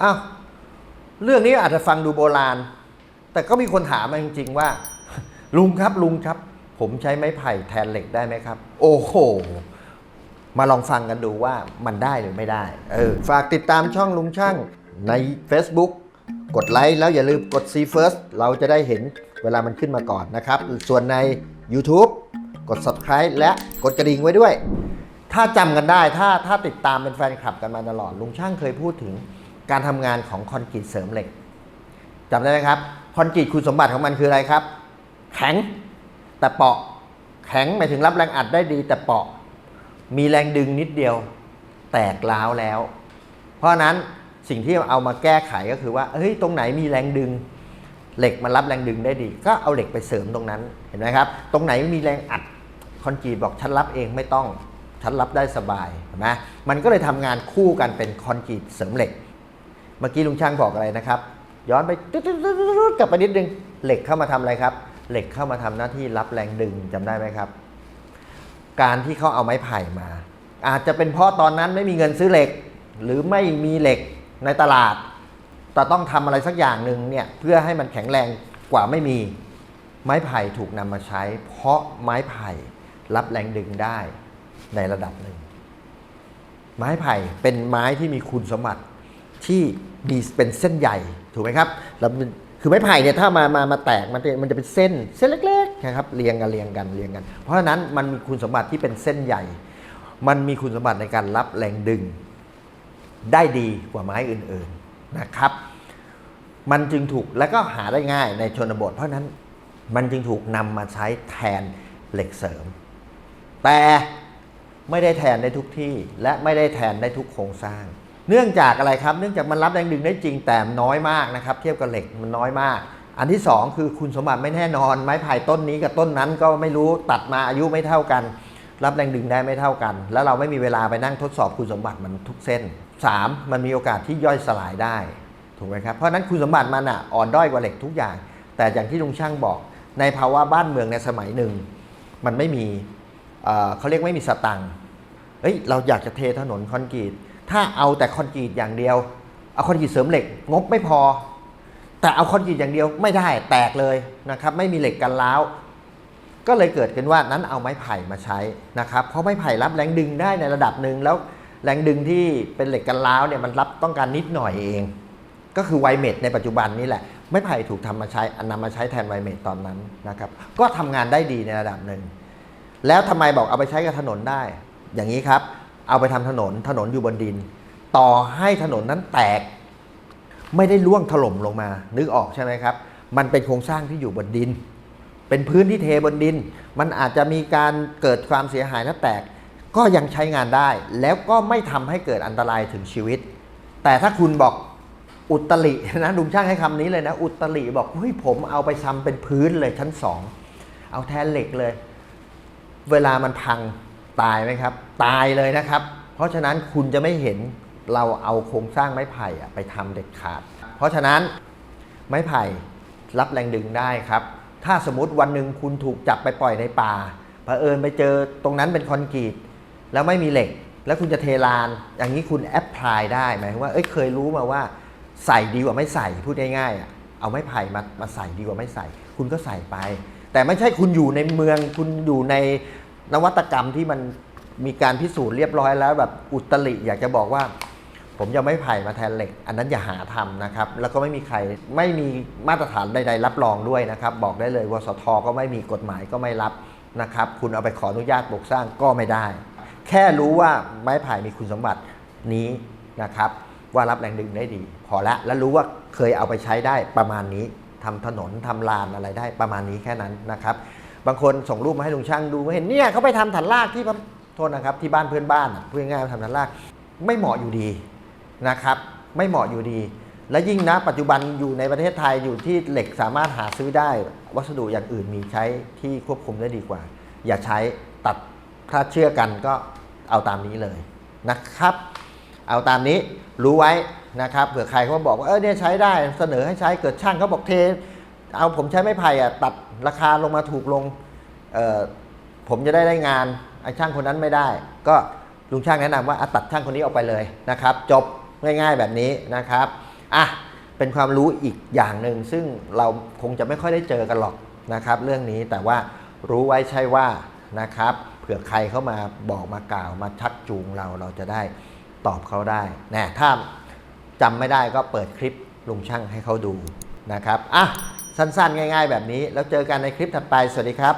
อ้าวเรื่องนี้อาจจะฟังดูโบราณ แต่ก็มีคนถามมาจริง ๆ ว่า ลุงครับลุงครับ ผมใช้ไม้ไผ่แทนเหล็กได้ไหมครับ โอ้โห มาลองฟังกันดูว่ามันได้หรือไม่ได้เออฝากติดตามช่องลุงช่างใน Facebook กดไลค์แล้วอย่าลืมกด See First เราจะได้เห็นเวลามันขึ้นมาก่อนนะครับ ส่วนใน YouTube กด Subscribe และกดกระดิ่งไว้ด้วย ถ้าจำกันได้ถ้าถ้าติดตามเป็นแฟนคลับกันมาตลอดลุงช่างเคยพูดถึง การทำงานของคอนกรีตเสริมเหล็กจำได้ไหมครับคอนกรีตคุณสมบัติของมันคืออะไรครับ แข็งแต่เปาะแข็งหมายถึงรับแรงอัดได้ดี แต่เปาะมีแรงดึงนิดเดียว แตกร้าวแล้ว เพราะนั้นสิ่งที่เอามาแก้ไขก็คือว่าเฮ้ยตรงไหนมีแรงดึง เหล็กมันรับแรงดึงได้ดี ก็เอาเหล็กไปเสริมตรงนั้นเห็นไหมครับ ตรงไหนมีแรงอัดคอนกรีตบอกฉันรับเองไม่ต้องฉันรับได้สบายเห็นไหมมันก็เลยทำงานคู่กันเป็นคอนกรีตเสริมเหล็ก เมื่อกี้ลุงช่างบอกอะไรนะครับ ย้อนไปกลับไปนิดนึงเหล็กเข้ามาทำอะไรครับ เหล็กเข้ามาทำหน้าที่รับแรงดึงจำได้ไหมครับ การที่เขาเอาไม้ไผ่มา อาจจะเป็นเพราะตอนนั้นไม่มีเงินซื้อเหล็ก หรือไม่มีเหล็กในตลาดแต่ต้องทำอะไรสักอย่างหนึ่งเนี่ยเพื่อให้มันแข็งแรงกว่าไม่มี ไม้ไผ่ถูกนำมาใช้ เพราะไม้ไผ่รับแรงดึงได้ในระดับหนึ่งไม้ไผ่เป็นไม้ที่มีคุณสมบัติ ที่มีเป็นเส้นใหญ่ถูกไหมครับแล้วคือไม้ไผ่เนี่ยถ้ามามามาแตกมันจะมันจะเป็นเส้นเส้นเล็กๆนะครับเรียงกันเรียงกันเรียงกัน เพราะฉะนั้นมันมีคุณสมบัติที่เป็นเส้นใหญ่ มันมีคุณสมบัติในการรับแรงดึง ได้ดีกว่าไม้อื่นๆนะครับ มันจึงถูกและก็หาได้ง่ายในชนบท เพราะฉะนั้นมันจึงถูกนำมาใช้แทนเหล็กเสริม แต่ไม่ได้แทนได้ทุกที่และไม่ได้แทนได้ทุกโครงสร้าง เนื่องจากอะไรครับ เนื่องจากมันรับแรงดึงได้จริงแต่น้อยมากนะครับ เทียบกับเหล็กมันน้อยมาก อันที่สองคือคุณสมบัติไม่แน่นอน ไม้ไผ่ต้นนี้กับต้นนั้นก็ไม่รู้ตัดมาอายุไม่เท่ากัน รับแรงดึงได้ไม่เท่ากัน แล้วเราไม่มีเวลาไปนั่งทดสอบคุณสมบัติมันทุกเส้น 3. มันมีโอกาสที่ย่อยสลายได้ถูกไหมครับเพราะนั้นคุณสมบัติมันอะอ่อนด้อยกว่าเหล็กทุกอย่าง แต่อย่างที่ลุงช่างบอก ในภาวะบ้านเมืองในสมัยหนึ่ง มันไม่มีเอ่อเขาเรียกไม่มีสตังค์เฮ้ยเราอยากจะเทถนนคอนกรีต ถ้าเอาแต่คอนกรีตอย่างเดียว เอาคอนกรีตเสริมเหล็ก งบไม่พอ แต่เอาคอนกรีตอย่างเดียวไม่ได้แตกเลยนะครับไม่มีเหล็กกันร้าวก็เลยเกิดกันว่านั้นเอาไม้ไผ่มาใช้นะครับเพราะไม้ไผ่รับแรงดึงได้ในระดับหนึ่งแล้วแรงดึงที่เป็นเหล็กกันร้าวเนี่ยมันรับต้องการนิดหน่อยเอง ก็คือไวเมดในปัจจุบันนี่แหละ ไม้ไผ่ถูกทำมาใช้นำมาใช้แทนไวเมดตอนนั้นนะครับก็ทำงานได้ดีในระดับหนึ่งแล้วทำไมบอกเอาไปใช้กับถนนได้ อย่างนี้ครับ เอาไปทำถนนถนนอยู่บนดิน ต่อให้ถนนนั้นแตก ไม่ได้ล่วงถล่มลงมา นึกออกใช่ไหมครับ มันเป็นโครงสร้างที่อยู่บนดิน เป็นพื้นที่เทบนดิน มันอาจจะมีการเกิดความเสียหายและแตก ก็ยังใช้งานได้ แล้วก็ไม่ทำให้เกิดอันตรายถึงชีวิต แต่ถ้าคุณบอกอุตรินะลุงช่างให้คำนี้เลยนะ อุตริบอกเฮ้ยผมเอาไปทำเป็นพื้นเลยชั้นสองเอาแทนเหล็กเลย เวลามันพัง ตายไหมครับ ตายเลยนะครับ เพราะฉะนั้นคุณจะไม่เห็นเราเอาโครงสร้างไม้ไผ่อะไปทำเด็ดขาด เพราะฉะนั้นไม้ไผ่รับแรงดึงได้ครับ ถ้าสมมติวันหนึ่งคุณถูกจับไปปล่อยในป่าเผอิญไปเจอตรงนั้นเป็นคอนกรีตแล้วไม่มีเหล็ก แล้วคุณจะเทลาน อย่างนี้คุณแอพพลายได้หมายว่าเอ้ยเคยรู้มาว่า ใส่ดีกว่าไม่ใส่พูดง่ายๆเอาไม้ไผ่มามาใส่ดีกว่าไม่ใส่ คุณก็ใส่ไป แต่ไม่ใช่คุณอยู่ในเมืองคุณอยู่ใน นวัตกรรมที่มันมีการพิสูจน์เรียบร้อยแล้วแบบอุตริอยากจะบอกว่า ผมจะไม่ไผ่มาแทนเหล็ก อันนั้นอย่าหาทำนะครับ แล้วก็ไม่มีใครไม่มีมาตรฐานใด ๆ รับรองด้วยนะครับ บอกได้เลยวสทก็ไม่มีกฎหมายก็ไม่รับนะครับ คุณเอาไปขออนุญาตปลูกสร้างก็ไม่ได้ แค่รู้ว่าไม้ไผ่มีคุณสมบัตินี้นะครับ ว่ารับแรงดึงได้ดี พอละแล้วรู้ว่าเคยเอาไปใช้ได้ประมาณนี้ทำถนนทำลานอะไรได้ประมาณนี้แค่นั้นนะครับ บางคนส่งรูปมาให้ลุงช่างดูเห็นเนี่ยเขาไปทำฐานรากที่โทษนะครับที่บ้านเพื่อนบ้านอะพูดง่ายๆว่าทำฐานรากไม่เหมาะอยู่ดีนะครับ ไม่เหมาะอยู่ดี และยิ่งนะปัจจุบันอยู่ในประเทศไทยอยู่ที่เหล็กสามารถหาซื้อได้ วัสดุอย่างอื่นมีใช้ที่ควบคุมได้ดีกว่า อย่าใช้ตัดถ้าเชื่อกันก็เอาตามนี้เลยนะครับ เอาตามนี้รู้ไว้นะครับเผื่อใครเขาบอกว่าเออเนี่ยใช้ได้เสนอให้ใช้เกิดช่างเขาบอกเท เอาผมใช้ไม้ไผ่อะตัดราคาลงมาถูกลงผมจะได้ได้งานไอ้ช่างคนนั้นไม่ได้ ก็ลุงช่างแนะนำว่าตัดช่างคนนี้ออกไปเลยนะครับ จบง่ายๆแบบนี้นะครับอะเป็นความรู้อีกอย่างหนึ่งซึ่งเราคงจะไม่ค่อยได้เจอกันหรอกนะครับ เรื่องนี้แต่ว่ารู้ไว้ใช่ว่านะครับเผื่อใครเข้ามาบอกมากล่าวมาชักจูงเราเราจะได้ตอบเขาได้นะถ้าจำไม่ได้ก็เปิดคลิปลุงช่างให้เขาดูนะครับอะ สั้นๆ ง่าย ๆ แบบนี้ แล้วเจอกันในคลิปถัดไป สวัสดีครับ